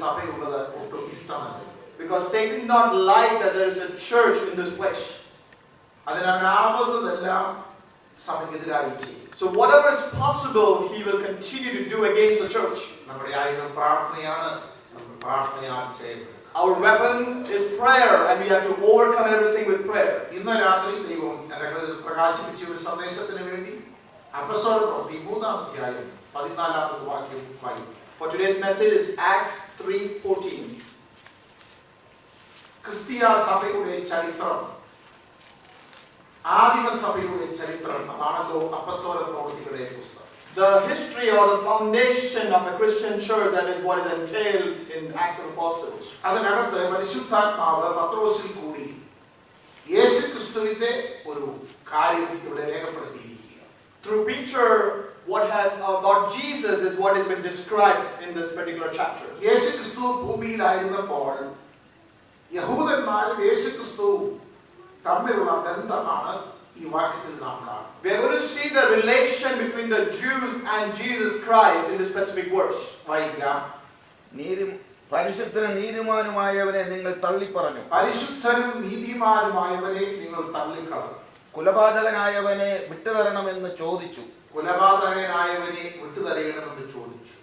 സഭയുള്ളത് ഒട്ടും ഇഷ്ടമല്ല Because Satan did not like that there is a church in this flesh. അതിനവനാവുന്നതെല്ലാം സഭയ്ക്കെതിരായി ചെയ്യും So whatever is possible, he will continue to do against the church. നമ്മുടെ ആയുധം പ്രാർത്ഥനയാണ് നമ്മൾ പ്രാർത്ഥനയാൽ ചെയ്യപ്പെടും Our weapon is prayer, and we have to overcome everything with prayer. ഇന്ന് രാത്രി ദൈവം എന്റെ ഹൃദയത്തിൽ പ്രകാശിപ്പിച്ച ഒരു സന്ദേശത്തിന് വേണ്ടി അപ്പസ്വല പ്രവൃത്തി മൂന്നാം അധ്യായം പതിനാലാമത് വാക്യം വായിക്കും For today's message is Acts 3:14. ക്രിസ്തീയ സഭയുടെ ചരിത്രം ആദിമ സഭയുടെ ചരിത്രം അതാണല്ലോ അപ്പസ്തോല പ്രവൃത്തികളുടെ പുസ്തകം The history or the foundation of a Christian church, that is what is entailed in Acts of Apostles. അതിനകത്ത് പരിശുദ്ധാത്മാവ് പത്രോസിൽ കൂടി യേശു ക്രിസ്തുവിന്റെ ഒരു കാര്യം ഇവിടെ രേഖപ്പെടുത്തിയിരിക്കുക Through Peter, what has about Jesus is what has been described in this particular chapter. യേശു ക്രിസ്തു ഭൂമിയിലായിരുന്നപ്പോൾ യഹൂദന്മാരും യേശു ക്രിസ്തുവും തമ്മിലുള്ള ബന്ധമാണ് ഈ വാക്യത്തിൽ നാം കാണുന്നത് We are going to see the relation between the Jews and Jesus Christ in this specific verse. വായിക്കാം നീതി പരിശുദ്ധനും നീതിമാനുമായവനെ നിങ്ങൾ തള്ളിപ്പറഞ്ഞു പരിശുദ്ധനും നീതിമാനുമായവരെ നിങ്ങൾ തള്ളിക്കളഞ്ഞു കുലപാതകനായവനെ വിട്ടുതരണമെന്ന് ചോദിച്ചു കൊലപാതകനായവനെ വിട്ടുതരയണമെന്ന് ചോദിച്ചു.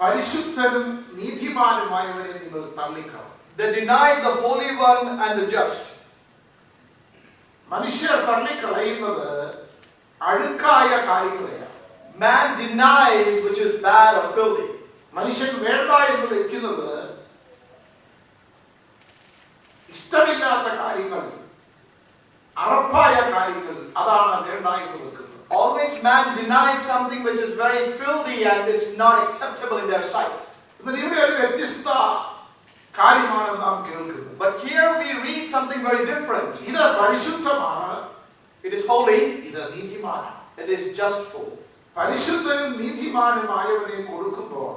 പരിശുദ്ധനും നീതിമാനുമായവനെ നിങ്ങൾ തള്ളിക്കളഞ്ഞു. They denied the Holy One and the just. മനുഷ്യർ തള്ളിക്കളയുന്നത് അഴുക്കായ കാര്യങ്ങളെയാണ്. Man denies which is bad or filthy. മനുഷ്യൻ വേണ്ട എന്ന് വെക്കുന്നത് ഇഷ്ടമില്ലാത്ത കാര്യങ്ങൾ which is very filthy and it's not acceptable in their sight. എന്നാൽ ഇവിടെ ഒരു വ്യത്യസ്ത കാര്യമാണ് നാം കേൾക്കുന്നത് But here we read something very different. ഇത് പരിശുദ്ധമാണ് It is holy, ഇത് നീതിമാനാണ് it is justful. പരിശുദ്ധനും നീതിമാനുമായവരെ കൊടുക്കുമ്പോൾ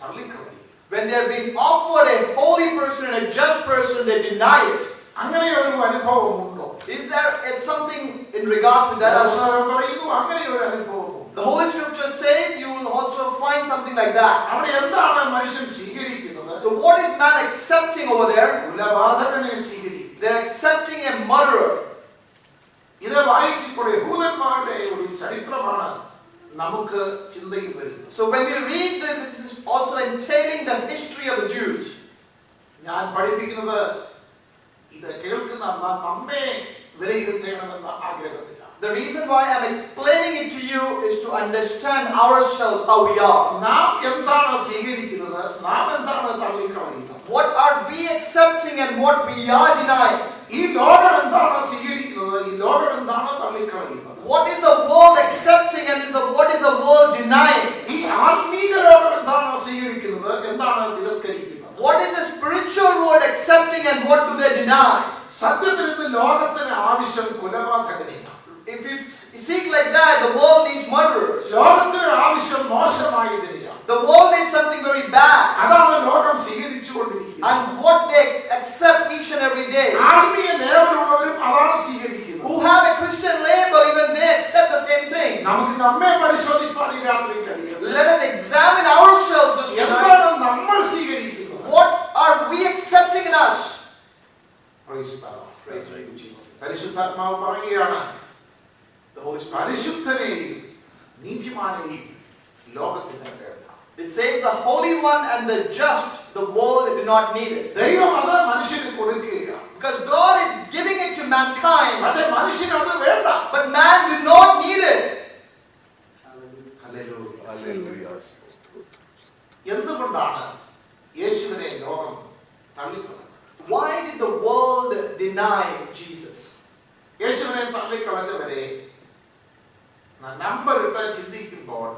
തള്ളിക്കളയും When they are being offered a holy person and a just person, they deny it. അങ്ങനെ ഒരു അനുഭവമുണ്ടോ Is there uh, something in regards to that? also? ദൈവവചനം പറയുന്നു അങ്ങനെ ഒരു അനുഭവമുണ്ട് The Holy Scripture says you will also find something like that. അവിടെ എന്താണ് മനുഷ്യൻ സ്വീകരിക്കുന്നത് So what is man accepting over there? കുലപാതകനെ സ്വീകരിക്കും They're accepting a murderer. ഇത് വായിക്കുമ്പോൾ യഹൂദന്മാരുടെ ഒരു ചരിത്രമാണ് നമുക്ക് ചിന്തയിൽ വരുന്നത് So when we read this, this is also entailing the history of the Jews. ഞാൻ പഠിപ്പിക്കുന്നത് ഇത് കേൾക്കുന്ന നാം നമ്മെ വിലയിരുത്തണമെന്ന ആഗ്രഹത്തിലാണ് The reason why I'm explaining it to you is to understand ourselves how we are. നാം എന്താണ് സ്വീകരിക്കുന്നത് നാം എന്താണ് തള്ളിക്കളയുന്നത് What are we accepting and what we are denying? ഈ ലോകം എന്താണ് സ്വീകരിക്കുന്നത് ഈ ലോകം എന്താണ് തള്ളിക്കളയുന്നത് What is the world accepting and is the, what is the world denying? ഈ ആത്മീക ലോകം എന്താണ് സ്വീകരിക്കുന്നത് എന്താണ് തിരസ്കരിക്കുന്നത് What is the spiritual world accepting and what do they deny? സത്യത്തിൽ ഇന്ന് ലോകത്തിന് ആവശ്യം കുലപാതകനെയാണ് If you seek like that, the world needs murderers. ലോകത്തിന് ആവശ്യം മോശമായതിനെയാണ് The world needs something very bad. അതാണ് ലോകം സ്വീകരിച്ചുകൊണ്ടിരിക്കുന്നത് And what they ex- accept each and every day. ആത്മീയ ലേവലുള്ളവരും അതാണ് സ്വീകരിക്കുന്നത് Who have a Christian label, even they accept the same thing. നമുക്ക് നമ്മെ പരിശോധിപ്പാൻ ഈ രാത്രി കഴിയും Let and the just, the world do not need it. ദൈവം അത് മനുഷ്യന് കൊടുക്കുകയാണ് Because God is giving it to mankind, പക്ഷെ മനുഷ്യന് അത് വേണ്ട but man do not need it. Hallelujah. എന്തുകൊണ്ടാണ് യേശുവിനെ ലോകം തള്ളിക്കളഞ്ഞത് Why did the world deny Jesus? യേശുവിനെ തള്ളിക്കളഞ്ഞവരെ നമ്പർ ഇട്ട് ചിന്തിക്കുമ്പോൾ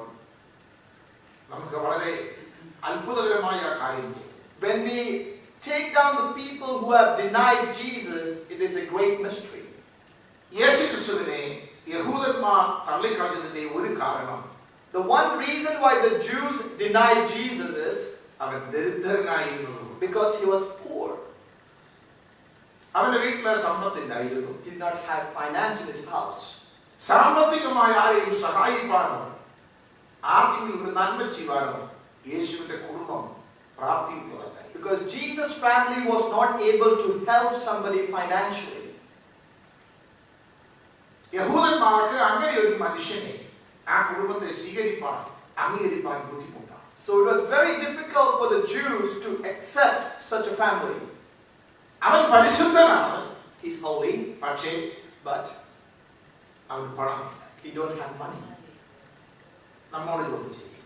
നമുക്ക് വളരെ അത്ഭുതകരമായ ആ കാര്യം തോന്നും. When we take down the people who have denied Jesus, it is a great mystery. യേശു ക്രിസ്തുവിനെ യഹൂദന്മാർ തള്ളിക്കളഞ്ഞതിന്റെ ഒരു കാരണം The one reason why the Jews denied Jesus is അവൻ ദരിദ്രനായിരുന്നു because he was poor. അവന്റെ വീട്ടിലെ സമ്പത്തില്ലായിരുന്നു He did not have finance in his house. സാമ്പത്തികമായി ആരെയും സഹായിപ്പാനോ ആർക്കെങ്കിലും ഒരു നന്മ ചെയ്യുവാനോ യേശുവിന്റെ കുടുംബം പ്രാപ്തിയുള്ളതല്ല Because Jesus' family was not able to help somebody financially. യഹൂദന്മാർക്ക് അങ്ങനെ ഒരു മനുഷ്യനെ ആ കുടുംബത്തെ സ്വീകരിപ്പാൻ അംഗീകരിപ്പാൻ ബുദ്ധിമുട്ടാണ് So it was very difficult for the Jews to accept such a family. അവൻ പരിശുദ്ധനാണ് He's holy, പക്ഷേ but അവൻ പണം he don't have money. നമ്മോട് ചോദിച്ചു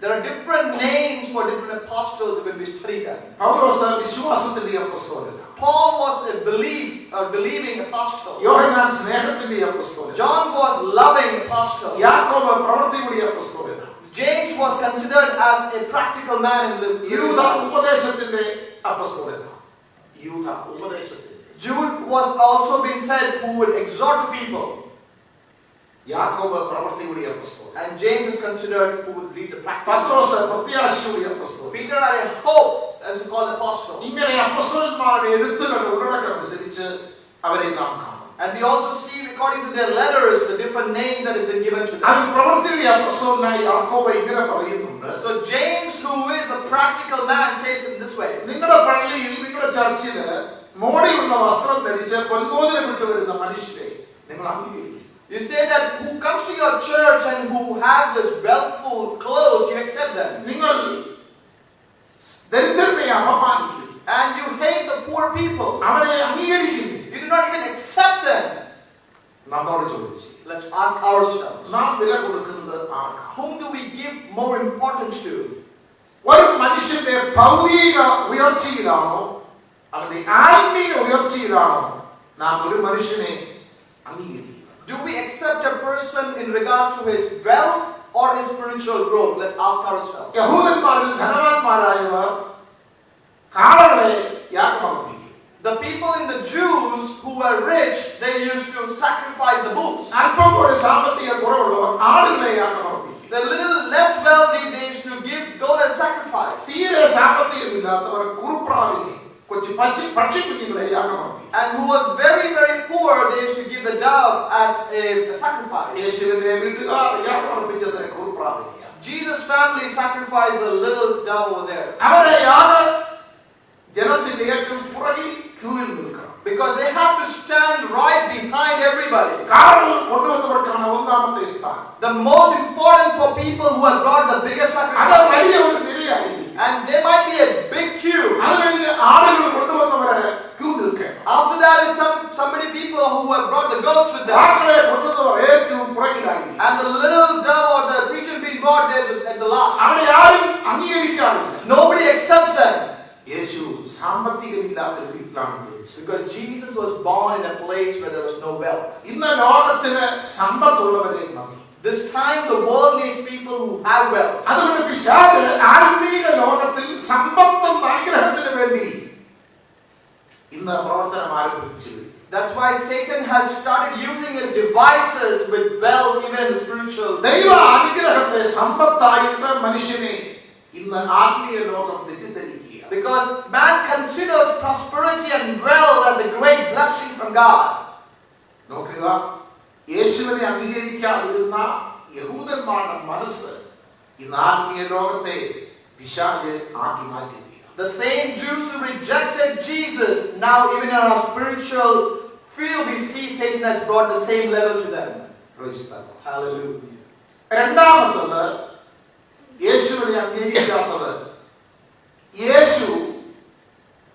There are different names for different apostles when we study them. പൗലോസ് വിശ്വാസത്തിന്റെ അപ്പസ്തോലനാണ് Paul was a belief, a believing apostle. യോഹന്നാൻ സ്നേഹത്തിന്റെ അപ്പസ്തോലൻ John was loving apostle. യാക്കോബ് പ്രവൃത്തിയുടെ അപ്പസ്തോലനാണ് James was considered as a practical man in the യൂത ഉപദേശത്തിന്റെ അപ്പസ്തോലനാണ് യൂത ഉപദേശത്തിന്റെ Jude was also being said who would exhort people. യാക്കോബ് പ്രവൃത്തിയുടെ അപ്പസ്തോലൻ And James is considered who would lead the practical. പത്രോസ് പ്രത്യാശയുടെ അപ്പസ്തോലൻ Peter had a hope as called apostle. ഇങ്ങനെ അപ്പസ്തോലന്മാരുടെ എഴുത്തുകളുടെ ഉള്ളടക്കം അനുസരിച്ച് അവരെ നാം കാണും And we also see according to their letters the different names that has been given to അതിൽ them. പ്രവൃത്തിയുടെ അപ്പസ്തോലനായി യാക്കോബ് ഇങ്ങനെ പറയുന്നുണ്ട് So James, who is a practical man, says in this way. നിങ്ങളുടെ പള്ളിയിൽ നിങ്ങളുടെ ചർച്ചില് മോടിയുള്ള വസ്ത്രം ധരിച്ച് പൊന്മോതിരം ഇട്ട് വരുന്ന മനുഷ്യരെ നിങ്ങൾ അംഗീകരിക്കും You say that who comes to your church and who have this wealthful clothes, you accept them. നിങ്ങൾ ദരിദ്രനെ അപമാനിക്കും And you hate the poor people. അവരെ അംഗീകരിക്കുന്നു You do not even accept them. നമ്മോട് ചോദിച്ചു Let's ask ourselves. നാം വില കൊടുക്കുന്നത് ആർക്കാണ് Whom do we give more importance to? ഒരു മനുഷ്യന്റെ ഭൗതിക ഉയർച്ചയിലാണോ അവന്റെ ആത്മീയ ഉയർച്ചയിലാണോ നാം ഒരു മനുഷ്യനെ അംഗീകരിക്കുക do we accept a person in regard to his wealth or his spiritual growth? Let's ask ourselves. The people in the Jews who were rich, they used to sacrifice the bulls. The little less wealthy, they used to give God a sacrifice. And who was sacrifice. യേശുവിന്റെ വീട്ടുകാർ യാഗമർപ്പിച്ചത് കുറുപ്രാവിനെയാണ് Jesus' family sacrificed the little dove over there. അവരെ യാഗ ജനത്തിന്റെ ഏറ്റവും പുറകിൽ ക്യൂവിൽ നിൽക്കണം Because they have to stand right behind everybody. കാറുകൾ കൊണ്ടുവന്നവർക്കാണ് ഒന്നാമത്തെ സ്ഥാനം The most important for people who have brought the biggest അത് sacrifice. വലിയ ഒരു നിരയായിരിക്കും And there might be a big queue. അത് കഴിഞ്ഞ് ആളുകൾ കൊണ്ടുവന്നവരെ ക്യൂ നിൽക്കണം After that is some somebody people who have brought the goats with them. ആക്കളെ കൊണ്ടുവന്നവർ ഏറ്റവും പുറകിലായിരിക്കും And the little dove or the creature being brought there at the last. അവരെ ആരും അംഗീകരിക്കാറില്ല Nobody accepts them. യേശു സാമ്പത്തികമില്ലാത്ത ഒരു വീട്ടിലാണ് ജനിച്ചത് Because Jesus was born in a place where there was no wealth. ഇന്ന് ലോകത്തിന് സമ്പത്തുള്ളവരെ മതി This time the world needs people who have wealth. അതുകൊണ്ട് പിശാച് ആത്മീക ലോകത്തിൽ സമ്പത്തും അനുഗ്രഹത്തിന് വേണ്ടി ഇന്ന് പ്രവർത്തനം ആരംഭിച്ചു That's why Satan has started using his devices with wealth even in the spiritual. ദൈവ അനുഗ്രഹത്തെ സമ്പത്തായിട്ട് മനുഷ്യനെ ഇന്ന് ആത്മീയ ലോകം തെറ്റിദ്ധരിക്കുക Because man considers prosperity and wealth as a great blessing from God. നോക്കുക യേശുവിനെ അംഗീകരിക്കാതിരുന്ന യഹൂദന്മാരുടെ മനസ്സ് ഇന്ന് ആത്മീയ ലോകത്തെ പിശാച് ആക്കി മാറ്റുകയാണ് The same Jews who rejected Jesus, now even in our spiritual field, we see Satan has brought the same level to them. Praise the Lord. Hallelujah. രണ്ടാമത്തത് യേശുവിനെ അംഗീകരിക്കാത്തത് യേശു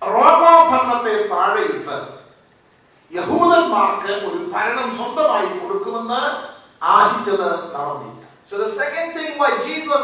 റോമാഭരണത്തെ താഴെയിട്ട് യഹൂദന്മാർക്ക് ഒരു ഭരണം സ്വന്തമായി കൊടുക്കുമെന്ന് ആശിച്ചത് നടന്നില്ല So the second thing why Jesus was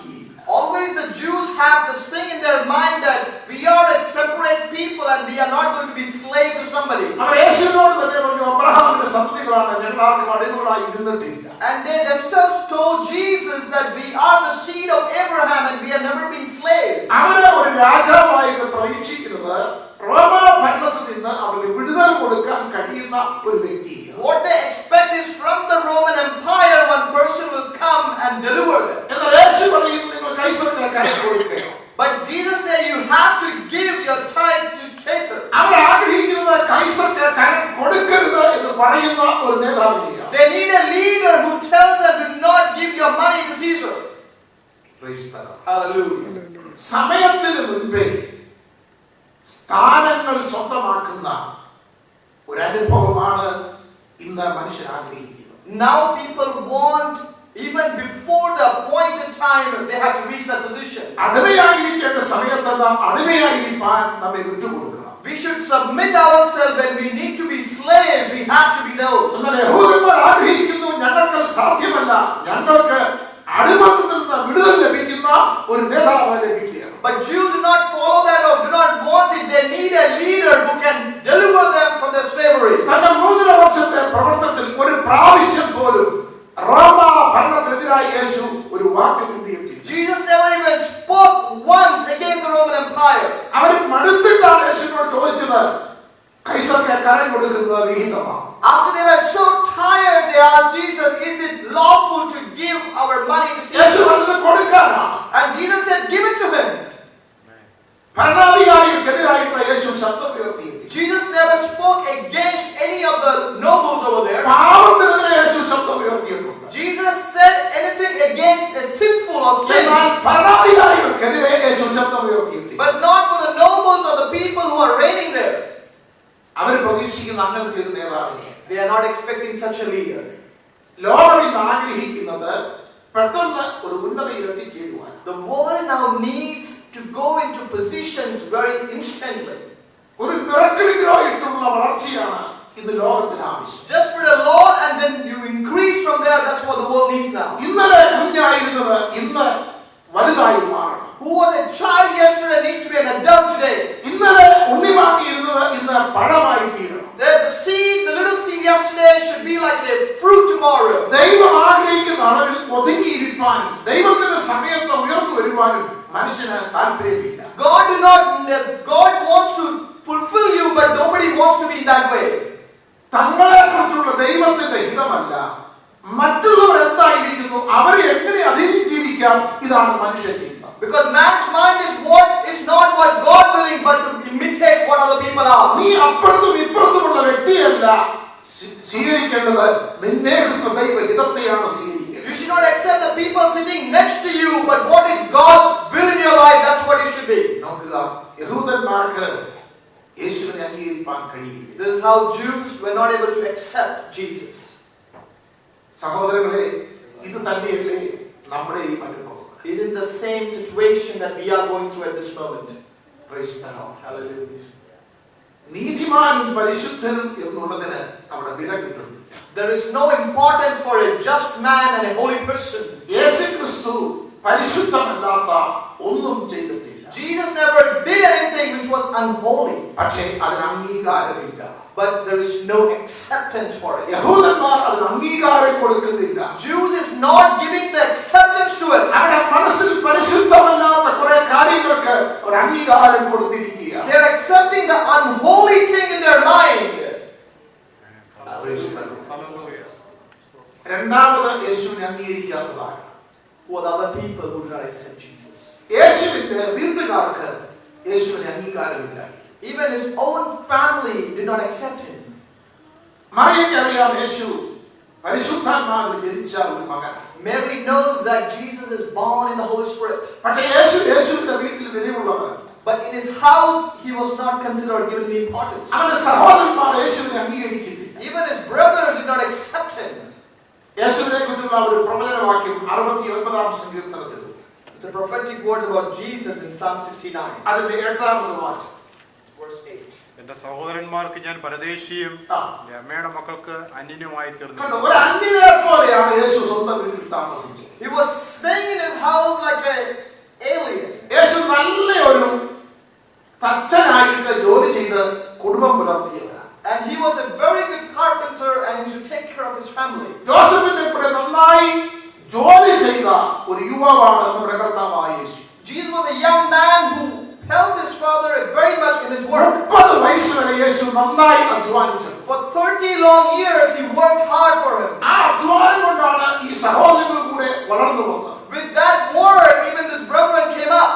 Always the Jews have this thing in their mind that we are a separate people and we are not going to be slaves to somebody. And they themselves told Jesus that we are the seed of Abraham and we have never been slaves. What they expect is from the Roman Empire, one person will come and deliver them. എന്നാൽ യേശു പറയും നിങ്ങൾ കൈസറിനെ കരം കൊടുക്കുക But Jesus said you have to give your tithe to Caesar. അവർ ആഗ്രഹിക്കുന്നത് കൈസർക്ക് കരം കൊടുക്കരുത് എന്ന് പറയുന്ന ഒരു നേതാവിനെയാണ് അടിമയായിരിക്കാൻ നമ്മെ വിട്ടുകൊടുക്കണം We should submit ourselves when we need to be slaves. We have to be those. എന്നാൽ യഹൂദന്മാർ ആഗ്രഹിക്കുന്നു ഞങ്ങൾക്ക് അത് സാധ്യമല്ല ഞങ്ങൾക്ക് യഹൂദന്മാർക്ക് യേശുവിനെ അംഗീകരിക്കാൻ കഴിയില്ല This is how Jews were not able to accept Jesus. സഹോദരങ്ങളെ ഇത് തന്നെയല്ലേ നമ്മുടെയും അനുഭവം It is the same situation that we are going through at this moment. Praise the Lord. Hallelujah. നീതിമാനും പരിശുദ്ധനും എന്നുള്ളതിന് അവിടെ വില കിട്ടുന്നില്ല There is no importance for a just man and a holy person. യേശു ക്രിസ്തു പരിശുദ്ധമല്ലാത്ത ഒന്നും ചെയ്തിട്ടില്ല Jesus never did anything which was unholy, പക്ഷേ അതിന് അംഗീകാരമില്ല but there is no acceptance for it. യഹൂദന്മാർ അതിന് അംഗീകാരം കൊടുക്കുന്നില്ല Jews is not giving the acceptance to it. അവിടെ മനസ്സിൽ പരിശുദ്ധമല്ലാത്ത കുറെ കാര്യങ്ങൾക്ക് ഒരു അംഗീകാരം കൊടുത്തിരിക്കുക They are accepting the unholy thing in their mind. Praise the Lord. രണ്ടാമത് യേശുവിനെ അംഗീകരിക്കാത്തതാണ് Who are the other people who do not accept Jesus? യേശുവിന്റെ വീട്ടുകാർക്ക് യേശുവിന് അംഗീകാരമില്ലായി Even his own family did not accept him. മറിയയ്ക്കറിയാം യേശു പരിശുദ്ധാത്മാവിൽ ജനിച്ച ഒരു മകൻ Mary knows that Jesus is born in the Holy Spirit. പക്ഷേ യേശു യേശുവിന്റെ വീട്ടിൽ വിലയുള്ളവൻ But in his house, he was not considered given any importance. അവന്റെ സഹോദരന്മാർ യേശുവിനെ അംഗീകരിക്കുന്നില്ല Even his brothers did not accept him. യേശുവിനെ കുറിച്ചുള്ള ഒരു പ്രവചനവാക്യം അറുപത്തി ഒൻപതാം സങ്കീർത്തനത്തിൽ The prophetic words about Jesus in Psalm 69, അതിന്റെ എട്ടാമത് വാക്യം verse 8. എന്റെ സഹോദരന്മാർക്ക് ഞാൻ പരദേശിയും ആ. എന്റെ അമ്മയുടെ മക്കൾക്ക് അന്യനുമായി തീർന്നു കണ്ടോ ഒരു അന്യനെ പോലെയാണ് യേശു സ്വന്തം വീട്ടിൽ താമസിച്ചത് He was staying in his house like an alien. യേശു നല്ല ഒരു തച്ചനായിട്ട് ജോലി ചെയ്ത് കുടുംബം പുലർത്തിയവരാണ് And he was a very good carpenter and he should take care of his family. ജോസഫിന്റെ കൂടെ നന്നായി ജോലി ചെയ്ത യുവാവാണ് നമ്മുടെ കർത്താവായ യേശു Jesus was a young man who helped his father very much in his work. മുപ്പത് വയസ്സ് വരെ യേശു നന്നായി അധ്വാനിച്ചത് For 30 long years, he worked hard for him. ആ അധ്വാനം കൊണ്ടാണ് ഈ സഹോദരങ്ങൾ കൂടെ വളർന്നു വന്നത് With that work, even this brethren came up.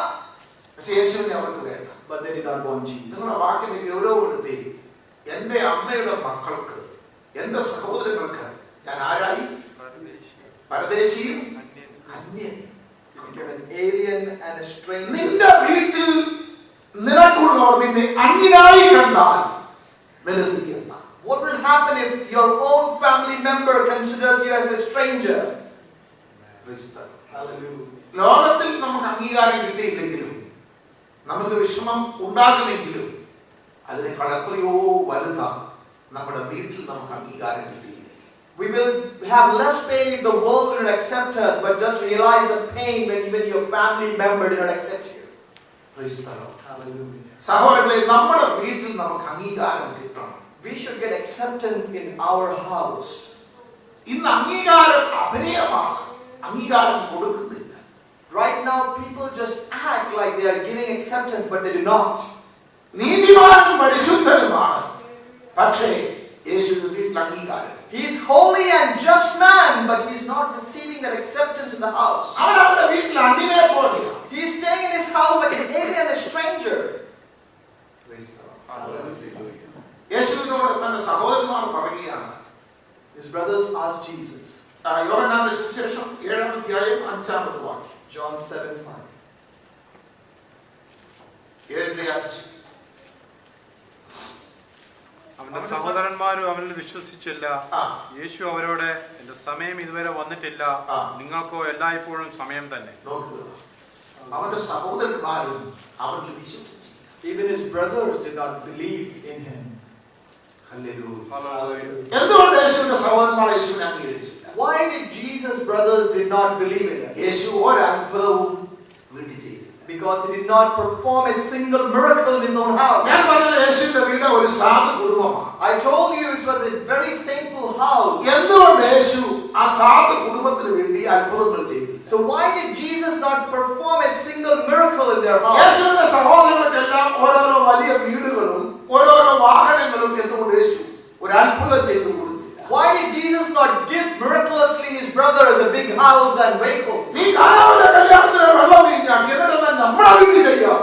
പക്ഷെ യേശുവിനെ അവർക്ക് വേണ്ട But they did not want Jesus. നിങ്ങളുടെ വാക്കിന്റെ ഗൗരവപ്പെടുത്തി എൻ്റെ അമ്മയുടെ മക്കൾക്ക് എൻ്റെ സഹോദരങ്ങൾക്ക് ഞാൻ ആരായി പരദേശിയും അന്യൻ നിന്റെ വീട്ടിൽ നിനക്കുള്ളവർ നിന്നെ അന്യനായി കണ്ടാൽ നിരസിക്കുന്ന What will happen if your own family member considers you as a stranger? Hallelujah. ലോകത്തിൽ നമുക്ക് അംഗീകാരം കിട്ടിയില്ലെങ്കിലും നമുക്ക് വിഷമം ഉണ്ടാകുമെങ്കിലും അതിനേക്കാൾ എത്രയോ വലുതാണ് നമ്മുടെ വീട്ടിൽ നമുക്ക് അംഗീകാരം കിട്ടിയില്ലെങ്കിൽ We will have less pain if the world will not accept us, but just realize the pain when even your family member did not accept you. Praise the Lord. Hallelujah. സഹോദരങ്ങളെ നമ്മുടെ വീട്ടിൽ നമുക്ക് അംഗീകാരം കിട്ടണം We should get acceptance in our house. ഇന്ന് അംഗീകാരം അഭിനയമാണ് അംഗീകാരം കൊടുക്കുന്നില്ല Right now, people just act like they are giving acceptance, but they do not. നീതിമാനും പരിശുദ്ധനുമാണ് പക്ഷേ യേശുവിന്റെ വീട്ടിൽ അംഗീകാരം He is holy and just man, but he is not receiving that acceptance in the house. അവൻ അവന്റെ വീട്ടിൽ അന്യനെ പോലെയാണ് He is staying in his house like an alien, a stranger. Praise the Lord. യേശുവിനോട് തന്റെ സഹോദരന്മാർ പറയുകയാണ് His brothers asked Jesus, ആ, യോഹന്നാന്റെ സുവിശേഷം ഏഴാം അധ്യായം അഞ്ചാമത് വാക്യം John 7 അവനിൽ വിശ്വസിച്ചില്ല ആ യേശു അവരോട് എന്റെ സമയം ഇതുവരെ വന്നിട്ടില്ല. നിങ്ങൾക്കോ എല്ലായ്പ്പോഴും സമയം തന്നെ അവന്റെ സഹോദരന്മാരും അവനിൽ വിശ്വസിച്ചു Even his brothers did not believe in him. Hallelujah. എന്തുകൊണ്ട് യേശുവിന്റെ സഹോദരന്മാർ യേശുവിനെ അംഗീകരിച്ചില്ല Why did Jesus' brothers did not believe in him? because he did not perform a single miracle in his own house. I told you it was a very simple house. So why did Jesus not perform a single miracle in their house? Why did Jesus not give miraculously his brothers a big house and vehicles? എന്നിട്ട് നമ്മുടെ വീട്ടിൽ ചെയ്യാം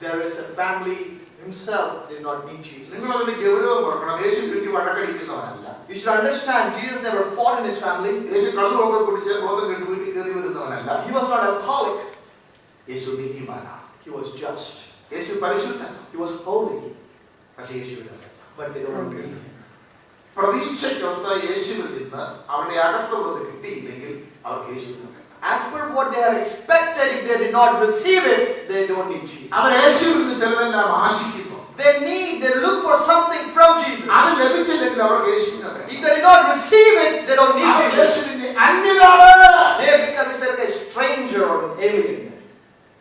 There is a family himself did not need Jesus. നിങ്ങൾ അതിന്റെ ഗൗരവം ഓർക്കണം യേശു വീട്ടിൽ വഴക്കടിക്കുന്നവനല്ല You should understand Jesus never fought in his family. യേശു കള്ളുമൊക്കെ കുടിച്ച് ബോധം കെട്ട് വീട്ടിൽ കയറി വരുന്നവനല്ല He was not alcoholic. Yeshu നീതിമാനാണ് He was just. യേശു പരിശുദ്ധനാണ് He was holy. പക്ഷേ യേശുവിനെ വേണ്ട But they don't need him. പ്രതീക്ഷയ്ക്കൊത്ത യേശുവിൽ നിന്ന് അവരുടെ അകത്തുള്ളത് കിട്ടിയില്ലെങ്കിൽ അവർക്ക് യേശുവിനെ വേണ്ട As per what they have expected, if they did not receive it, they don't need Jesus. അവർ യേശുവിൽ നിന്ന് ചിലരെല്ലാം ആശിക്കുന്നു They need, they look for something from Jesus. അത് ലഭിച്ചില്ലെങ്കിൽ അവർക്ക് യേശുവിനെ വേണ്ട If they did not receive it, they don't need our Jesus. യേശുവിന്റെ അന്യനാണ് They become it's like a stranger or an alien.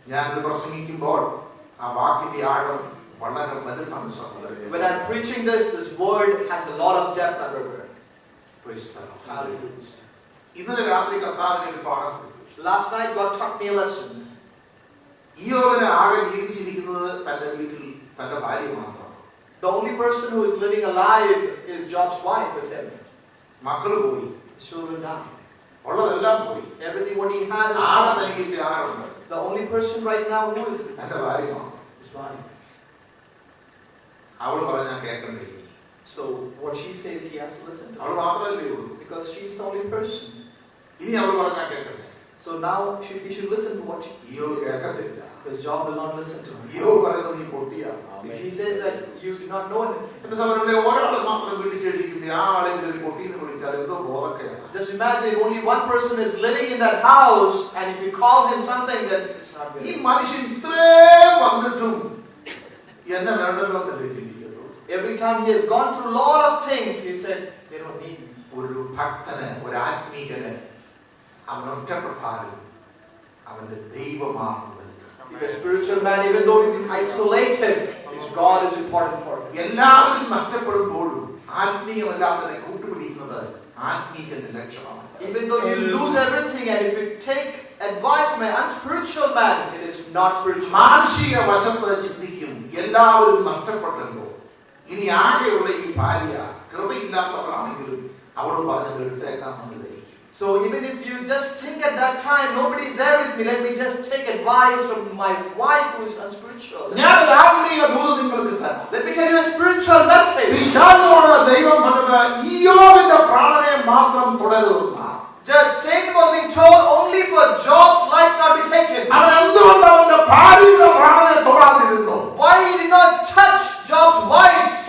ഞാനിത് പ്രസംഗിക്കുമ്പോൾ ആ വാക്കിന്റെ ആഴം വളരെ വലുതാണ് സഹോദരൻ When I'm preaching this, this word has a lot of depth, my brother. Praise the Lord. Hallelujah. ഇന്നലെ രാത്രി കർത്താവിന് ഒരു പാഠം കൊടുത്തു Last night, God taught me a lesson. ഈയോവിന് ആകെ ജീവിച്ചിരിക്കുന്നത് തന്റെ വീട്ടിൽ തന്റെ ഭാര്യ മാത്രമാണ് The only person who is living alive is Job's wife with him. മക്കള് പോയി His children died. ഉള്ളതെല്ലാം പോയി Everything what he had is ആകെ gone. തനിക്ക് ആരുണ്ട് The only person right now who is with തന്റെ ഭാര്യ മാത്രം his wife. അവൾ പറഞ്ഞാൽ കേൾക്കണ്ടേ ഇനി. So what she says, he has to listen to അവൾ her. മാത്രമല്ലേ ഉള്ളൂ Because she's the only person. ഇനി അവൾ പറഞ്ഞാൽ കേൾക്കണ്ടേ So now she, he should listen to what she ഈയോ കേൾക്കത്തില്ല Because Job will not listen to her. ഈയോ പറയുന്നത് നീ പൊട്ടിയാണ് If he says that you do not know anything, എന്റെ സഹോദരനെ ഒരാൾ മാത്രം വീട്ടിൽ ചെടിയിരിക്കുന്ന ആ ആളെ കയറി പൊട്ടിയെന്ന് വിളിച്ചാൽ എന്തോ ബോധക്കെയാണ് just imagine if only one person is living in that house and if you call him something, then it's not ഈ good. മനുഷ്യൻ ഇത്രേ വന്നിട്ടും എന്നെ വേണ്ടല്ലോ എന്നല്ലേ ചിന്തിക്കുന്നു Every time he has gone through a lot of things, he said, they don't need me. ഒരു ഭക്തന് ഒരു ആത്മീകന് അവൻ ഒറ്റപ്പെട്ടാലും അവന്റെ ദൈവമാണ് വലുത് If a spiritual man, even though he is isolated, his God is important for him. എല്ലാവരും നഷ്ടപ്പെടുമ്പോഴും ആത്മീയമല്ലാത്തതിനെ കൂട്ടുപിടിക്കുന്നത് ആത്മീകന്റെ ലക്ഷണമാണ് Even though you lose everything, and if you take advice from an unspiritual man, it is not spiritual. മാനുഷിക വശത്ത് ചിന്തിക്കും എല്ലാവരും നഷ്ടപ്പെട്ടല്ലോ ഇനി ആകെയുള്ള ഈ ഭാര്യ കൃപയില്ലാത്തവളാണെങ്കിലും അവളോട് പറഞ്ഞത് എടുത്തേക്കാമെന്ന് ധരിക്കും so even if you just think at that time, nobody's there with me, let me just take advice from my wife who is unspiritual. Let me tell you a spiritual message. Just Satan was being told only for Job's life not be taken. Why he did not touch Job's wife?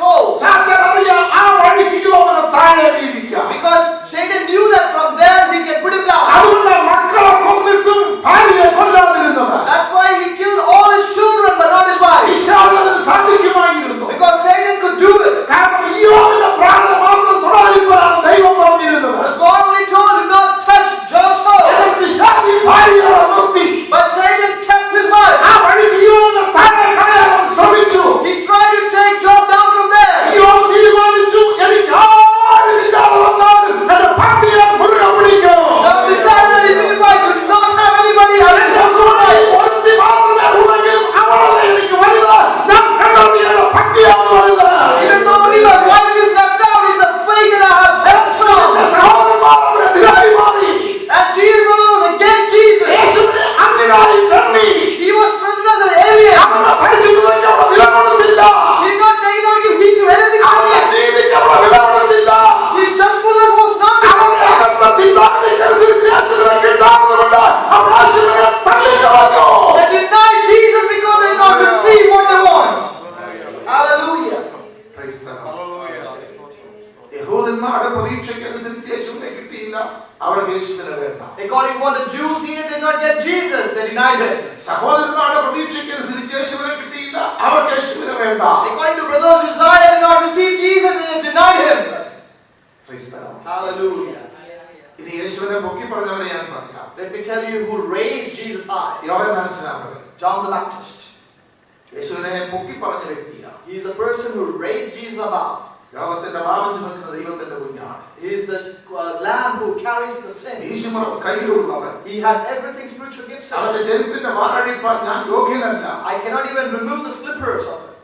കയ്യിലുള്ളവൻ He has everything spiritual gifts. in him. അവന്റെ ചെരുപ്പിന്റെ വാറഴിപ്പാൻ ഞാൻ യോഗ്യനല്ല I cannot even remove the slippers of it.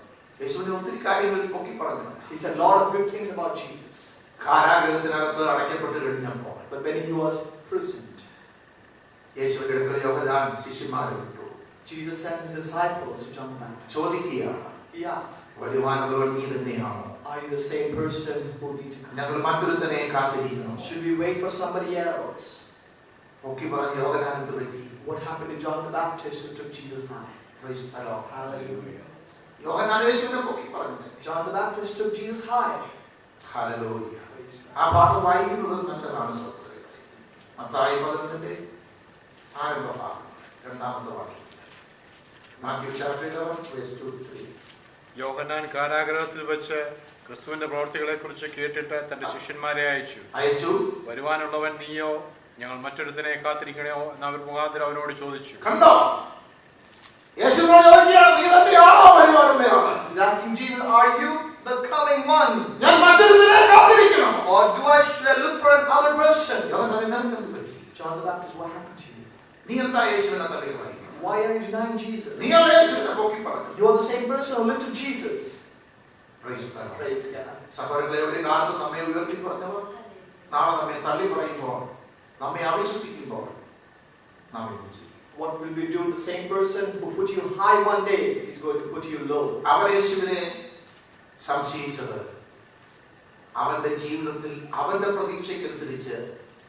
യേശുവിനെ ഒത്തിരി കാര്യങ്ങളിൽ പൊക്കി പറഞ്ഞു He said a lot of good things about Jesus. കാരാഗ്രഹത്തിനകത്ത് അടയ്ക്കപ്പെട്ട് കഴിഞ്ഞപ്പോൾ But when he was imprisoned, യേശുവിന്റെ അടുക്കൽ യോഹനാൻ ശിഷ്യന്മാരെ വിട്ടു Jesus sent his disciples to John the Baptist. ചോദിക്കുകയാണ് He asked, വരുവാനുള്ളവൻ നീ തന്നെയാണോ Are you the same person who need to come? ഞങ്ങൾ മറ്റൊരുത്തനെ കാത്തിരിക്കണോ Should we wait for somebody else? പൊക്കി പറഞ്ഞ യോഹനാൻ എന്ത് പറ്റി What happened to John the Baptist who took Jesus name? Praise the Lord. Hallelujah. Yohanan യേശുവിനെ പൊക്കി പറഞ്ഞു John the Baptist took Jesus high. Hallelujah. ആ ഭാഗം വായിക്കുന്നത് നല്ലതാണ് സഹോദരങ്ങളെ മത്തായി പതിനൊന്നിന്റെ ആരംഭ ഭാഗം രണ്ടാമത്തെ വാക്യം Matthew chapter verse two three യോഹന്നാൻ കാരാഗ്രഹത്തിൽ വെച്ച് ക്രിസ്തുവിന്റെ പ്രവർത്തികളെ കുറിച്ച് കേട്ടിട്ട് തന്റെ ശിഷ്യന്മാരെ അയച്ചു. അയച്ചു. വരുവാനുള്ളവൻ നീയോ? ഞങ്ങൾ മറ്റൊരുത്തനെ കാത്തിരിക്കണോ എന്ന് അവർ മുഖാന്തരം അവനോട് ചോദിച്ചു കണ്ടോ യേശുവിനോട് ചോദിക്കുകയാണ് നീ തന്നെയാണോ വരുവാനുള്ളയാള് He's asking Jesus, Are you the coming one? ഞാൻ മറ്റൊരുത്തിനെ കാത്തിരിക്കണം Or do I should I look for another person? യോഹന്നാൻ നിനക്ക് എന്ത് പറ്റി John the Baptist, what happened to you? നീ എന്താ യേശുവിനെ തള്ളി കളയുന്നത് Why are you denying Jesus? നീയല്ല യേശുവിനെ പൊക്കി പറഞ്ഞു You are the same person who lived to Jesus. Praise the Lord. Praise God. സഹോദരങ്ങളെ ഒരു കാലത്ത് നമ്മെ ഉയർത്തി പറഞ്ഞവർ നാളെ നമ്മെ തള്ളി പറയുമ്പോൾ നമ്മെ അവിശ്വസിക്കുമ്പോൾ നാം എന്ത് ചെയ്യും What will we do? The same person who put you high one day is going to put you low. അവർ യേശുവിനെ സംശയിച്ചത് അവന്റെ ജീവിതത്തിൽ അവന്റെ പ്രതീക്ഷയ്ക്കനുസരിച്ച്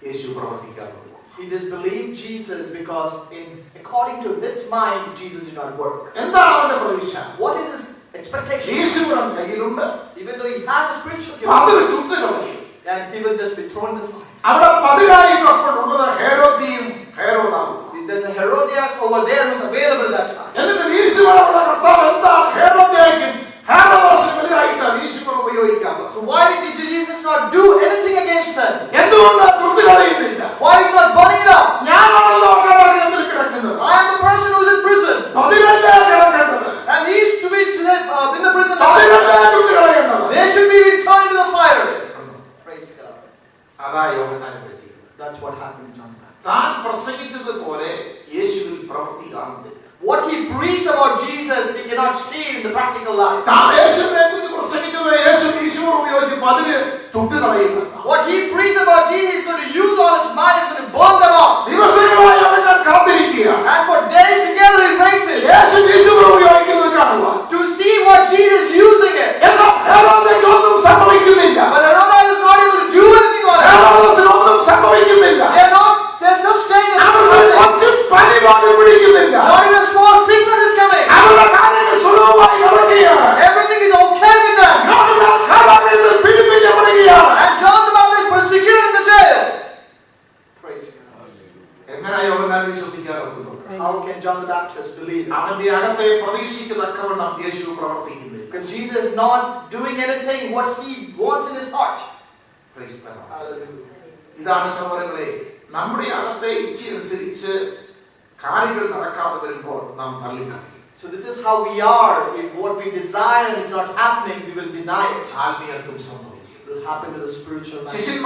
യേശു പ്രവർത്തിക്കാറുള്ളൂ He disbelieved Jesus because, in according to his mind, Jesus did not work. എന്താണ് അവന്റെ പ്രതീക്ഷ What is his expectation? യേശുവിടം കയ്യിലുണ്ട് Even though he has a spiritual gift, അതിൽ ചുട്ടുകളയും and he will just be thrown in the fire. അവിടെ പതിനായിട്ട് അപ്പോഴുള്ളത് ഹേരോദ്ദിയും ഹേരോദാവും There's a Herodias over there who's available at that time. എന്നിട്ട് ഈശുവിനുള്ള കർത്താവ് എന്താണ് ഹേരോദ്യയ്ക്കും ഹേരോദോസിനും എതിരായിട്ട് ഈശുവിനെ ഉപയോഗിക്കാത്തത് So why did Jesus not do anything against them? എന്തുകൊണ്ട് ചുട്ടുകളയുന്നില്ല Why is not burning it up? ഞാനാണല്ലോ കാരാഗ്രഹത്തിൽ കിടക്കുന്നത് I am the person who's in prison, പതിനല്ലേ കിടക്കേണ്ടത് and he is to be uh, in the prison. പതിനല്ലേ അതാ യോഹന്നാനെ പറ്റിയത് That's what happened to John the Baptist. താൻ പ്രസംഗിച്ചതുപോലെ യേശുവിൽ പ്രവൃത്തി കാണുന്നില്ല What he preached about Jesus, he cannot see in the practical life. താൻ യേശുവിനെ കുറിച്ച് പ്രസംഗിച്ചത് യേശു ഈശുവോട് ഉപയോഗിച്ച് പതിന് ചുട്ടുകളയുന്നു What he preached about Jesus, he's going to use all his mind, he's going to burn them up. ദിവസങ്ങളായി അവൻ കാത്തിരിക്കുക And for days together he waited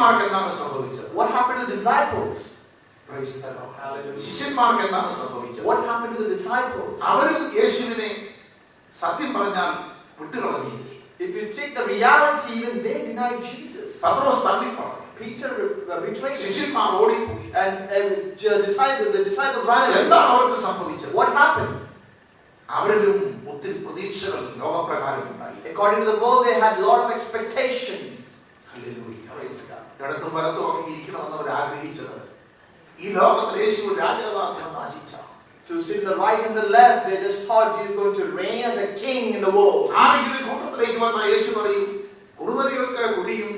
ശിഷ്യന്മാർക്ക് എന്താണ് സംഭവിച്ചത് What happened to the disciples? Praise the Lord. Hallelujah. ശിഷ്യന്മാർക്ക് എന്താണ് സംഭവിച്ചത് What happened to the disciples? അവരും യേശുവിനെ സത്യം പറഞ്ഞാൽ വിട്ടുകളഞ്ഞില്ലേ If you take the reality, even they denied Jesus. Pathros തള്ളിപ്പറഞ്ഞു Peter uh, betrayed him. ശിഷ്യന്മാർ ഓടിപ്പോയി And, and uh, disciples, the disciples ran away. എന്താണ് അവർക്ക് സംഭവിച്ചത് What happened? അവരിലും ഒത്തിരി പ്രതീക്ഷകൾ ലോകപ്രകാരം ഉണ്ടായി According to the world, they had a lot of expectation. ഇടത്തും വലത്തും ഒക്കെ ഇരിക്കണമെന്ന് അവർ ആഗ്രഹിച്ചത് ഈ ലോകത്തിൽ യേശു രാജാവാകുമെന്ന് ആശിച്ച To sit in the right and the left, they just thought Jesus going to reign as a king in the world. ആരെങ്കിലും കൂട്ടത്തിലേക്ക് വന്ന യേശു പറയും കുറുനരികൾക്ക് കുടിയും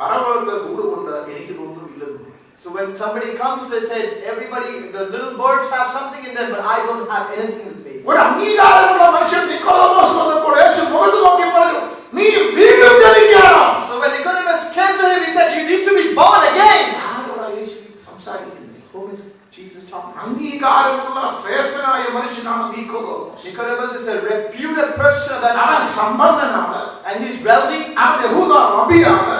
പറവകൾക്ക് കൂടുകൊണ്ട് എനിക്കിതൊന്നുമില്ലെന്ന് പറയും. So when somebody comes, they said, everybody, the little birds have something in them, but I don't have anything with me. ഒരു അംഗീകാരമുള്ള മനുഷ്യൻ നിക്കോദോമോസ് വന്നപ്പോൾ യേശു മുഖത്ത് നോക്കി പറഞ്ഞു നീ വീണ്ടും ജനിക്കണം So when Nicodemus அவன் சம்பந்தனான and he's wealthy அவனுடைய ரூலா நபியான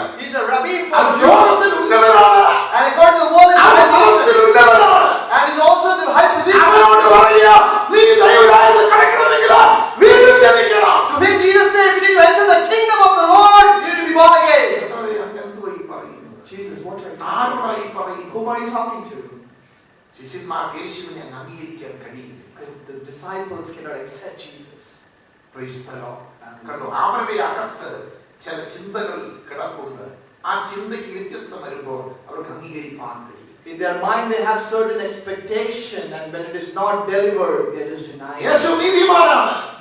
expectation and when it is not delivered, it is denied. Yes, you need நீதிமானார்